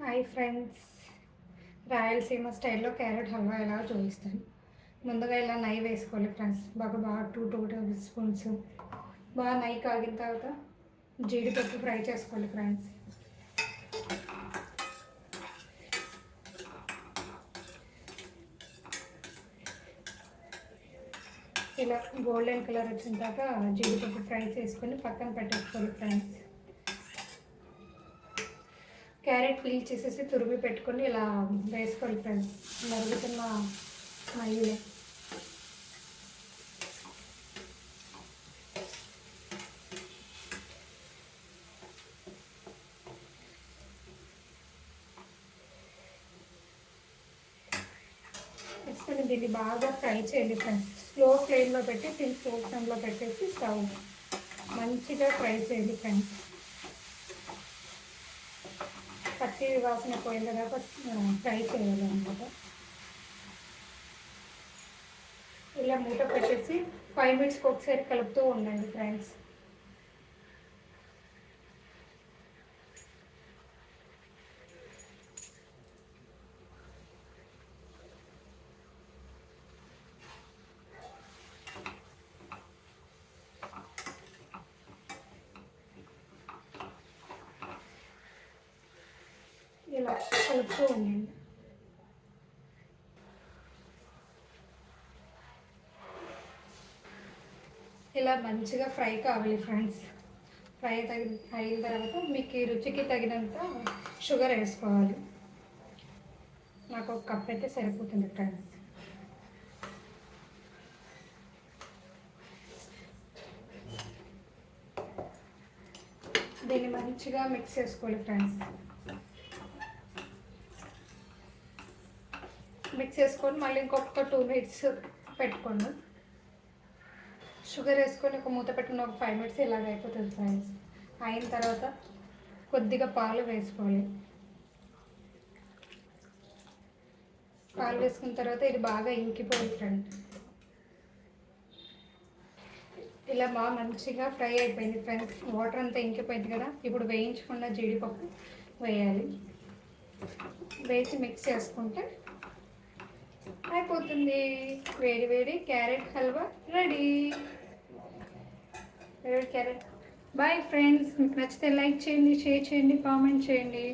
Hi friends Rayalaseema స్టైల్లో carrot halwa ఎలా చూపిస్తాను? ముందుగా ఇలా నెయ్యి వేసుకోవాలి ఫ్రెండ్స్ బాగా బాగా టూ టూ టేబుల్ స్పూన్స్ బాగా నెయ్యి కాగిన తర్వాత జీడిపప్పు ఫ్రై చేసుకోవాలి ఫ్రెండ్స్ ఇలా గోల్డెన్ కలర్ వచ్చిన తర్వాత జీడిపప్పు ఫ్రై చేసుకొని పక్కన పెట్టేసుకోవాలి ఫ్రెండ్స్ క్యారెట్ పీల్ చేసేసి తురిమి పెట్టుకొని ఇలా వేసుకోవాలి ఫ్రెండ్స్ మరుగుతున్న నెయ్యిలో వేసుకొని దీన్ని బాగా ఫ్రై చేయండి ఫ్రెండ్స్. స్లో ఫ్లేమ్లో పెట్టి దీన్ని స్లో ఫ్లేమ్లో పెట్టేసి స్టవ్. మంచిగా ఫ్రై చేయండి ఫ్రెండ్స్. వాసన పోయిన తర్వాత ఫ్రై చేయాలన్నమాట ఇలా మూట పెట్టేసి ఫైవ్ మినిట్స్కి ఒకసారి కలుపుతూ ఉండండి ఫ్రెండ్స్ ఇలా కలుపుతూ ఉండండి ఇలా మంచిగా ఫ్రై కావాలి ఫ్రెండ్స్. ఫ్రై తగి అయిన తర్వాత మీకు ఈ రుచికి తగినంత షుగర్ వేసుకోవాలి. నాకు ఒక కప్ అయితే సరిపోతుంది ఫ్రెండ్స్. దీన్ని మంచిగా మిక్స్ చేసుకోవాలి ఫ్రెండ్స్. మిక్స్ చేసుకొని మళ్ళీ ఇంకొక టూ మినిట్స్ పెట్టుకోండి. షుగర్ వేసుకొని ఒక మూత పెట్టుకుని ఒక ఫైవ్ మినిట్స్ ఇలాగ అయిపోతుంది ఫ్రెండ్స్ అయిన తర్వాత కొద్దిగా పాలు వేసుకోవాలి. పాలు వేసుకున్న తర్వాత ఇది బాగా ఇంకిపోయింది ఫ్రెండ్ ఇలా బాగా మంచిగా ఫ్రై అయిపోయింది ఫ్రెండ్స్ వాటర్ అంతా ఇంకిపోయింది కదా ఇప్పుడు వేయించుకున్న జీడిపప్పు వేయాలి. వేసి మిక్స్ చేసుకుంటే అయిపోతుంది. వేడి వేడి క్యారెట్ హల్వా రెడీ. వేడి క్యారెట్. బాయ్ ఫ్రెండ్స్ మీకు నచ్చితే లైక్ చేయండి షేర్ చేయండి కామెంట్ చేయండి.